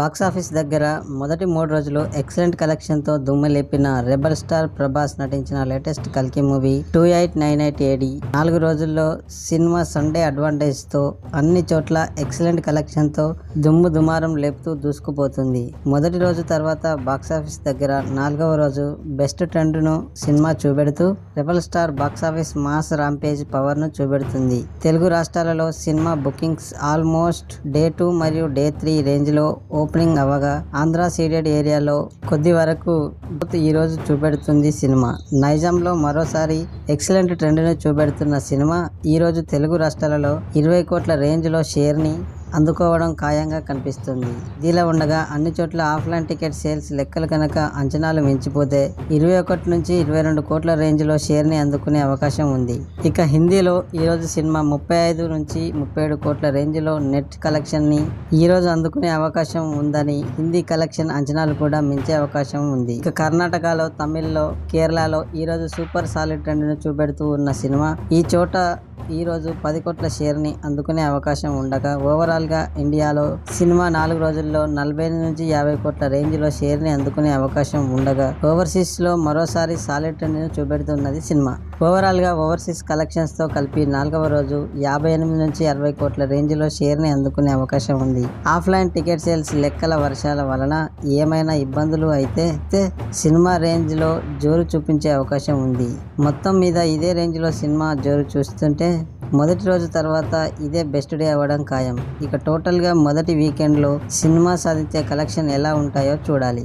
Box office దగ్గర మొదటి మూడు రోజులు ఎక్సలెంట్ కలెక్షన్తో దుమ్మెలేపిన రెబల్ స్టార్ ప్రభాస్ నటించిన లేటెస్ట్ కల్కి movie two eight nine eight AD నాలుగు రోజుల్లో సినిమా సండే అడ్వాంటేజ్తో అన్ని చోట్ల ఎక్సలెంట్ కలెక్షన్తో దుమ్ము దుమారం లేపుతూ దూసుకుపోతుంది. మొదటి రోజు తర్వాత బాక్సాఫీస్ దగ్గర నాలుగవ రోజు బెస్ట్ ట్రెండ్ను cinema చూపెడుతూ rebel star box office mass rampage పవర్ను చూపెడుతుంది. తెలుగు రాష్ట్రాలలో cinema bookings almost day two మరియు డే త్రీ రేంజ్లో ఓ ఓపెనింగ్ అవ్వగా ఆంధ్ర సీడెడ్ ఏరియాలో కొద్ది వరకు ఈరోజు చూపెడుతుంది సినిమా. నైజాంలో మరోసారి ఎక్సలెంట్ ట్రెండ్ను చూపెడుతున్న సినిమా ఈరోజు తెలుగు రాష్ట్రాలలో ఇరవై కోట్ల రేంజ్లో షేర్ని అందుకోవడం ఖాయంగా కనిపిస్తుంది. ఇదిలా ఉండగా అన్ని చోట్ల ఆఫ్లైన్ టికెట్ సేల్స్ లెక్కలు కనుక అంచనాలు మించిపోతే ఇరవై ఒకటి నుంచి ఇరవై రెండు కోట్ల రేంజ్లో షేర్ని అందుకునే అవకాశం ఉంది. ఇక హిందీలో ఈరోజు సినిమా ముప్పై ఐదు నుంచి ముప్పై ఏడు కోట్ల రేంజ్లో నెట్ కలెక్షన్ని ఈరోజు అందుకునే అవకాశం ఉందని హిందీ కలెక్షన్ అంచనాలు కూడా మించే అవకాశం ఉంది. ఇక కర్ణాటకలో తమిళ్ళో కేరళలో ఈరోజు సూపర్ సాలిడ్ ట్రెండ్ను చూపెడుతూ ఉన్న సినిమా ఈ చోట ఈరోజు పది కోట్ల షేర్ని అందుకునే అవకాశం ఉండగా ఓవరాల్గా ఇండియాలో సినిమా నాలుగు రోజుల్లో నలభై నుంచి యాభై కోట్ల రేంజ్లో షేర్ని అందుకునే అవకాశం ఉండగా ఓవర్సీస్లో మరోసారి సాలిడ్ ట్రెండ్ను చూపెడుతున్నది సినిమా. ఓవరాల్గా ఓవర్సీస్ కలెక్షన్స్తో కలిపి నాలుగవ రోజు యాభై ఎనిమిది నుంచి అరవై కోట్ల రేంజ్లో షేర్ని అందుకునే అవకాశం ఉంది. ఆఫ్లైన్ టికెట్ సేల్స్ లెక్కల వర్షాల వలన ఏమైనా ఇబ్బందులు అయితే సినిమా రేంజ్లో జోరు చూపించే అవకాశం ఉంది. మొత్తం మీద ఇదే రేంజ్లో సినిమా జోరు చూస్తుంటే మొదటి రోజు తర్వాత ఇదే బెస్ట్ డే అవ్వడం ఖాయం. ఇక టోటల్గా మొదటి వీకెండ్లో సినిమా సాధించే కలెక్షన్ ఎలా ఉంటాయో చూడాలి.